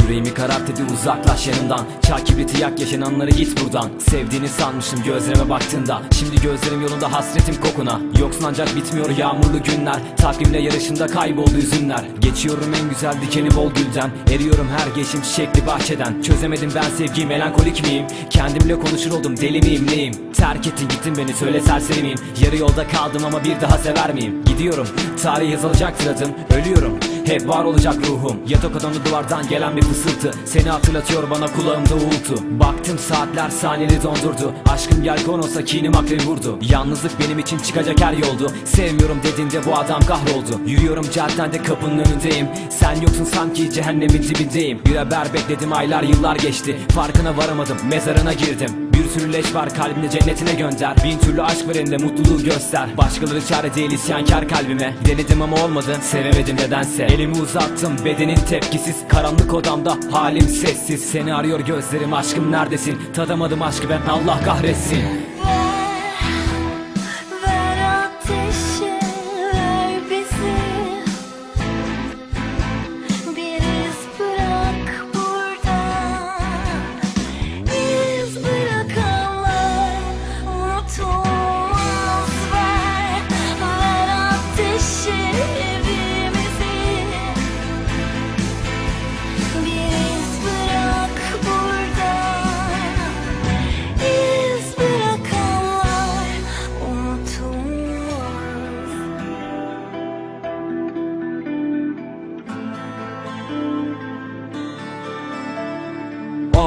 Yüreğimi kararttı uzaklaş yanımdan. Çağ kibriti yak yaşananları git buradan. Sevdiğini sanmışım gözlerime baktığında. Şimdi gözlerim yolunda hasretim kokuna. Yoksun ancak bitmiyor yağmurlu günler. Takvimle yarışında kayboldu üzümler. Geçiyorum en güzel dikeni bol gülden. Eriyorum her geçim çiçekli bahçeden. Çözemedim ben sevgiyi melankolik miyim? Kendimle konuşur oldum deli miyim neyim? Terk ettin gittin beni söyle serseri miyim Yarı yolda kaldım ama bir daha sever miyim? Gidiyorum tarih yazılacaktır adım. Ölüyorum hep var olacak ruhum. Yatak odamda duvardan gelen bir fısıltı Seni hatırlatıyor bana kulağımda uğultu. Baktım saatler saniyeleri dondurdu. Aşkım yelkon olsa kinim akrebi vurdu. Yalnızlık benim için çıkacak her yoldu. Sevmiyorum dediğinde bu adam kahroldu. Yürüyorum caddende kapının önündeyim. Sen yoksun sanki cehennemin dibindeyim. Bir haber bekledim aylar yıllar geçti. Farkına varamadım mezarına girdim bir sürü leş var kalbine cennetine gönder. Bin türlü aşk var elinde mutluluğu göster. Başkaları çare değil isyankar kalbime. Denedim ama olmadı sevemedim nedense. Elimi uzattım bedenin tepkisiz. Karanlık odamda halim sessiz. Seni arıyor gözlerim aşkım neredesin? Tadamadım aşkı ben Allah kahretsin Hey.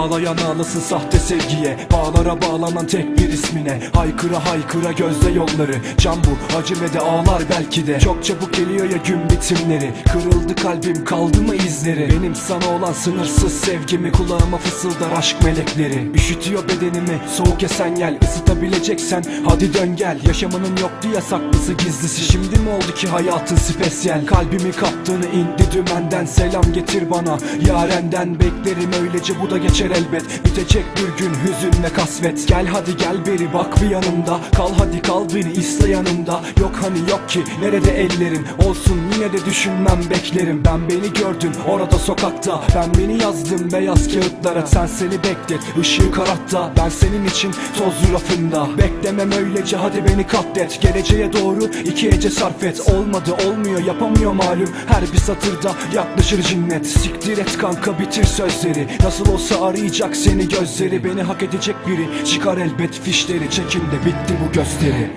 Ağlayan ağlasın sahte sevgiye. Bağlara bağlanan tek bir ismine. Haykıra haykıra gözde yolları. Can bu acı ve de ağlar belki de. Çok çabuk geliyor ya gün bitimleri. Kırıldı kalbim kaldı mı izleri? Benim sana olan sınırsız sevgimi Kulağıma fısıldar aşk melekleri. Üşütüyor bedenimi soğuk esen gel. Isıtabileceksen hadi dön gel. Yaşamanın yoktu ya saklısı gizlisi. Şimdi mi oldu ki hayatın spesiyel? Kalbimi kaptığını indi dümenden. Selam getir bana yarenden. Beklerim öylece bu da geçer elbet Bitecek bir gün hüzünle kasvet. Gel hadi gel beri bak bir yanımda. Kal hadi kal beni iste yanımda. Yok hani yok ki nerede ellerin? Olsun yine de düşünmem beklerim. Ben beni gördüm orada sokakta. Ben beni yazdım beyaz kağıtlara. Sen seni beklet ışığı karatta. Ben senin için toz rafında. Beklemem öylece hadi beni katlet. Geleceğe doğru iki ece sarf et. Olmadı olmuyor yapamıyor malum. Her bir satırda yaklaşır cinnet. Siktir et kanka bitir sözleri. Nasıl olsa arayacak seni gözleri Beni hak edecek biri. Çıkar elbet fişleri Çekin de bitti bu gösteri